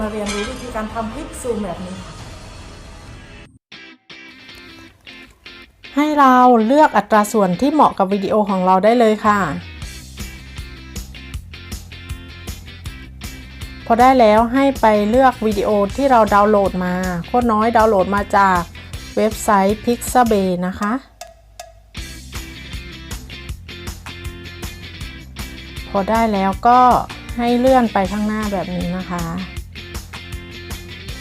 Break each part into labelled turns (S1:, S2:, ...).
S1: มาเรียนรู้วิธีการทำคลิปซูมแบบนี้ ให้เราเลือกอัตราส่วนที่เหมาะกับวิดีโอของเราได้เลยค่ะ พอได้แล้วให้ไปเลือกวิดีโอที่เราดาวน์โหลดมาโคตรน้อยดาวน์โหลดมาจากเว็บไซต์ Pixabay นะคะพอได้แล้วก็ให้เลื่อนไปข้างหน้าแบบนี้นะคะ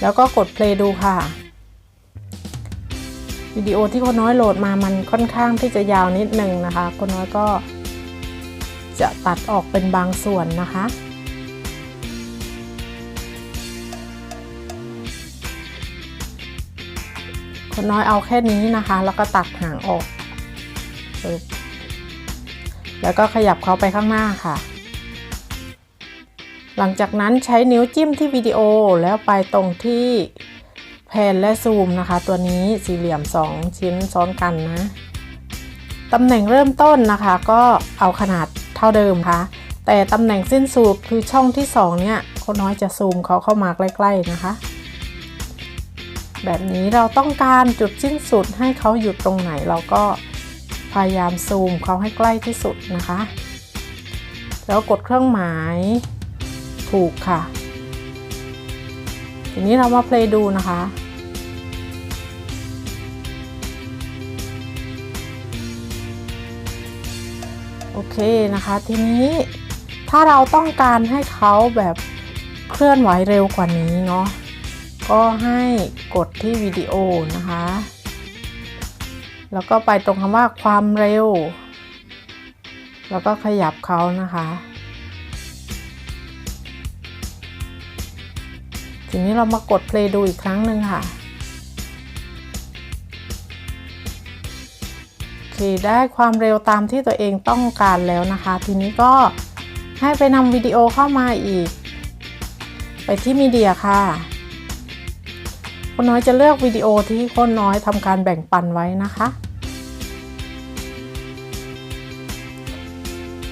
S1: แล้วก็กด play ดูค่ะ วิดีโอที่คนน้อยโหลดมามันค่อนข้างที่จะยาวนิดหนึ่งนะคะ คนน้อยก็จะตัดออกเป็นบางส่วนนะคะ คนน้อยเอาแค่นี้นะคะ แล้วก็ตัดหางออก แล้วก็ขยับเขาไปข้างหน้าค่ะ หลังจากนั้นใช้นิ้วจิ้มที่วิดีโอแล้วไปตรงที่แพนและซูมนะคะ ตัวนี้สี่เหลี่ยม 2 ชิ้นซ้อนกันนะตำแหน่งเริ่มต้นนะคะก็เอาขนาดเท่าเดิมค่ะ แต่ตำแหน่งสิ้นสุดคือช่องที่ 2 เนี่ยคนน้อยจะซูมเขาเข้ามาใกล้ ๆนะคะ แบบนี้เราต้องการจุดสิ้นสุดให้เขาหยุดตรงไหนเราก็พยายามซูมเขาให้ใกล้ที่สุดนะคะ แล้วกดเครื่องหมาย ถูกค่ะ ทีนี้เรามาเพลย์ดูนะคะ โอเคนะคะ ทีนี้ถ้าเราต้องการให้เขาแบบเคลื่อนไหวเร็วกว่านี้เนาะก็ให้กดที่วิดีโอนะคะ แล้วก็ไปตรงคำว่าความเร็ว แล้วก็ขยับเขานะคะ ทีนี้เรามากด play ดูอีกครั้งหนึ่งค่ะ โอเค ได้ความเร็วตามที่ตัวเองต้องการแล้วนะคะ ทีนี้ก็ให้ไปนำวิดีโอเข้ามาอีก ไปที่มีเดียค่ะ คนน้อยจะเลือกวิดีโอที่คนน้อยทำการแบ่งปันไว้นะคะ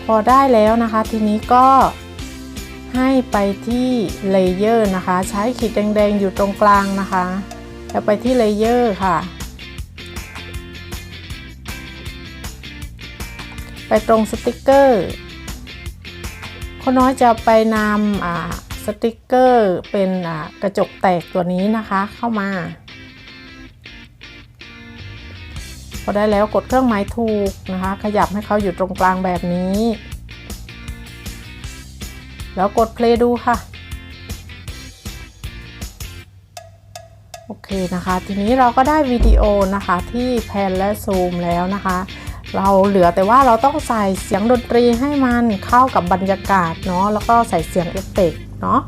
S1: พอได้แล้วนะคะ ทีนี้ก็ ให้ไปที่เลเยอร์นะคะ ใช้ขีดแดงๆอยู่ตรงกลางนะคะ แล้วไปที่เลเยอร์ค่ะ ไปตรงสติกเกอร์คนน้อยจะไปนำอ่าสติกเกอร์เป็นกระจกแตกตัวนี้นะคะเข้ามา พอได้แล้วกดเครื่องหมายถูกนะคะ ขยับให้เขาอยู่ตรงกลางแบบนี้ แล้วกด play ดูค่ะ โอเคนะคะ ทีนี้เราก็ได้วิดีโอนะคะที่แพนและซูมแล้วนะคะ เราเหลือแต่ว่าเราต้องใส่เสียงดนตรีให้มันเข้ากับบรรยากาศเนาะแล้วก็ใส่เสียงเอฟเฟกต์เนาะ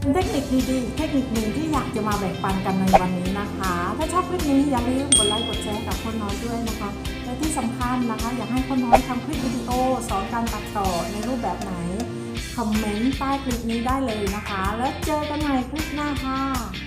S1: เป็นเทคนิคดีๆ เทคนิคหนึ่งที่อยากจะมาแบ่งปันกันในวันนี้นะคะ ถ้าชอบคลิปนี้อย่าลืมกดไลค์กดแชร์กับคนน้อยด้วยนะคะ และที่สำคัญนะคะ อยากให้คนน้อยทำคลิปวิดีโอสอนการตัดต่อในรูปแบบไหน คอมเมนต์ใต้คลิปนี้ได้เลยนะคะ แล้วเจอกันใหม่คลิปหน้าค่ะ